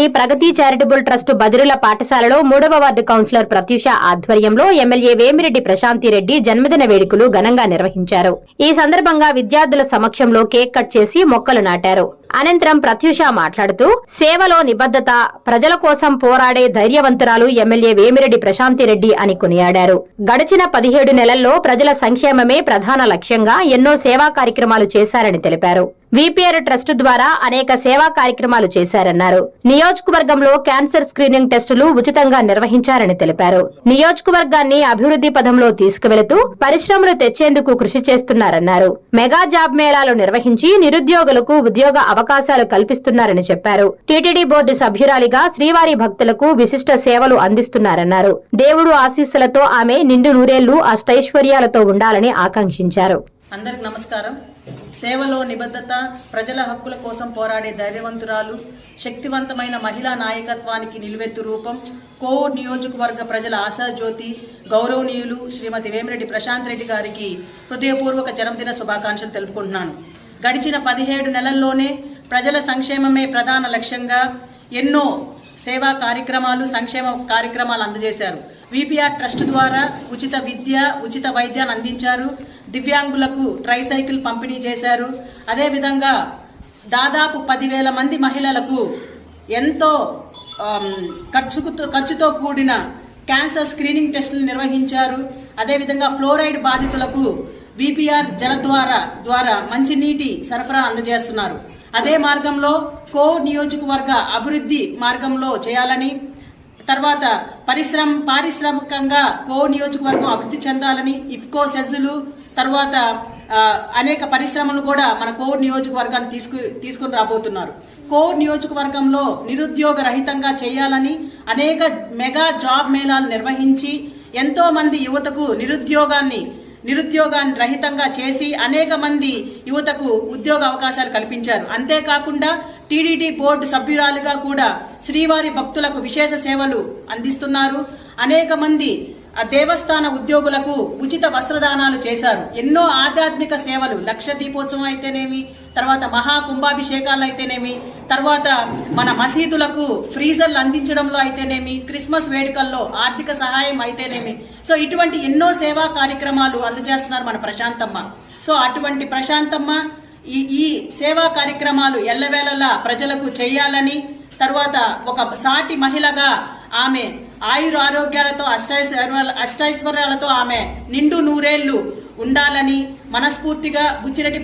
ఈ ప్రగతి charitable trust బదిరుల పాఠశాలలో మూడవ వార్డు కౌన్సిలర్ ప్రత్యూష ఆధ్వర్యంలో ఎమ్మెల్యే వేమిరెడ్డి ప్రశాంతిరెడ్డి జన్మదిన వేడుకలు ఘనంగా నిర్వహించారు. ఈ సందర్భంగా విద్యార్థుల సమక్షంలో కేక్ కట్ చేసి మొక్కలు నాటారు. అనంతరం ప్రత్యూష మాట్లాడుతూ సేవలో నిబద్ధత ప్రజల కోసం పోరాడే ధైర్యవంతురాలు ఎమ్మెల్యే వేమిరెడ్డి ప్రశాంతి రెడ్డి అని కొనియాడారు. గడిచిన పదిహేడు నెలల్లో ప్రజల సంక్షేమమే ప్రధాన లక్ష్యంగా ఎన్నో సేవా కార్యక్రమాలు చేశారని తెలిపారు. విపిఆర్ ట్రస్ట్ ద్వారా అనేక సేవా కార్యక్రమాలు చేశారన్నారు. నియోజకవర్గంలో క్యాన్సర్ స్క్రీనింగ్ టెస్టులు ఉచితంగా నిర్వహించారని తెలిపారు. నియోజకవర్గాన్ని అభివృద్ధి పదంలో తీసుకువెళుతూ పరిశ్రమలు తెచ్చేందుకు కృషి చేస్తున్నారన్నారు. మెగా జాబ్ మేళాలు నిర్వహించి నిరుద్యోగులకు ఉద్యోగ అవకాశాలు కల్పిస్తున్నారని చెప్పారు. టీటీడీ బోర్డు సభ్యురాలిగా శ్రీవారి భక్తులకు విశిష్ట సేవలు అందిస్తున్నారన్నారు. దేవుడు ఆశీస్సులతో ఆమె నిండు నూరేళ్ళు అష్టైశ్వర్యాలతో ఉండాలని ఆకాంక్షించారు. అందరికి నమస్కారం. సేవలో నిబద్ధత ప్రజల హక్కుల కోసం పోరాడే ధైర్యవంతురాలు శక్తివంతమైన మహిళా నాయకత్వానికి నిలువెత్తు రూపం కోవూర్ నియోజకవర్గ ప్రజల ఆశాజ్యోతి గౌరవనీయులు శ్రీమతి వేమిరెడ్డి ప్రశాంత్ రెడ్డి గారికి హృదయపూర్వక జన్మదిన శుభాకాంక్షలు తెలుపుకుంటున్నాను. గడిచిన పదిహేడు నెలల్లోనే ప్రజల సంక్షేమమే ప్రధాన లక్ష్యంగా ఎన్నో సేవా కార్యక్రమాలు సంక్షేమ కార్యక్రమాలు అందజేశారు. విపిఆర్ ట్రస్ట్ ద్వారా ఉచిత విద్య ఉచిత వైద్యాన్ని అందించారు. దివ్యాంగులకు ట్రైసైకిల్ పంపిణీ చేశారు. అదేవిధంగా దాదాపు పదివేల మంది మహిళలకు ఎంతో ఆమ్, ఖర్చుతో ఖర్చుతో కూడిన క్యాన్సర్ స్క్రీనింగ్ టెస్టులు నిర్వహించారు. అదేవిధంగా ఫ్లోరైడ్ బాధితులకు విపిఆర్ జల ద్వారా ద్వారా మంచినీటి సరఫరా అందజేస్తున్నారు. అదే మార్గంలో కో నియోజకవర్గ అభివృద్ధి మార్గంలో చేయాలని తర్వాత పరిశ్రమ పారిశ్రామికంగా కో నియోజకవర్గం అభివృద్ధి చెందాలని ఇఫ్కో సెజ్లు తర్వాత అనేక పరిశ్రమలు కూడా మన కోవిడ్ నియోజకవర్గాన్ని తీసుకు తీసుకుని రాబోతున్నారు. కోవిడ్ నియోజకవర్గంలో నిరుద్యోగ రహితంగా చేయాలని అనేక మెగా జాబ్ మేళాలు నిర్వహించి ఎంతోమంది యువతకు నిరుద్యోగాన్ని నిరుద్యోగాన్ని రహితంగా చేసి అనేక మంది యువతకు ఉద్యోగ అవకాశాలు కల్పించారు. అంతేకాకుండా టీడీడీ బోర్డు సభ్యురాలుగా కూడా శ్రీవారి భక్తులకు విశేష సేవలు అందిస్తున్నారు. అనేక మంది ఆ దేవస్థాన ఉద్యోగులకు ఉచిత వస్త్రదానాలు చేశారు. ఎన్నో ఆధ్యాత్మిక సేవలు లక్ష దీపోత్సవం అయితేనేమి తర్వాత మహా కుంభాభిషేకాలు అయితేనేమి తర్వాత మన మసీదులకు ఫ్రీజర్లు అందించడంలో అయితేనేమి క్రిస్మస్ వేడుకల్లో ఆర్థిక సహాయం అయితేనేమి. సో ఇటువంటి ఎన్నో సేవా కార్యక్రమాలు అందజేస్తున్నారు మన ప్రశాంతమ్మ. సో అటువంటి ప్రశాంతమ్మ ఈ ఈ సేవా కార్యక్రమాలు ఎల్లవేళలా ప్రజలకు చేయాలని తర్వాత ఒక సాటి మహిళగా ఆమె ఆయుర ఆరోగ్యాలతో అష్టైశ్వర్యాల అష్టైశ్వర్యాలతో ఆమె నిండు నూరేళ్ళు ఉండాలని మనస్ఫూర్తిగా బుచ్చిరెడ్డి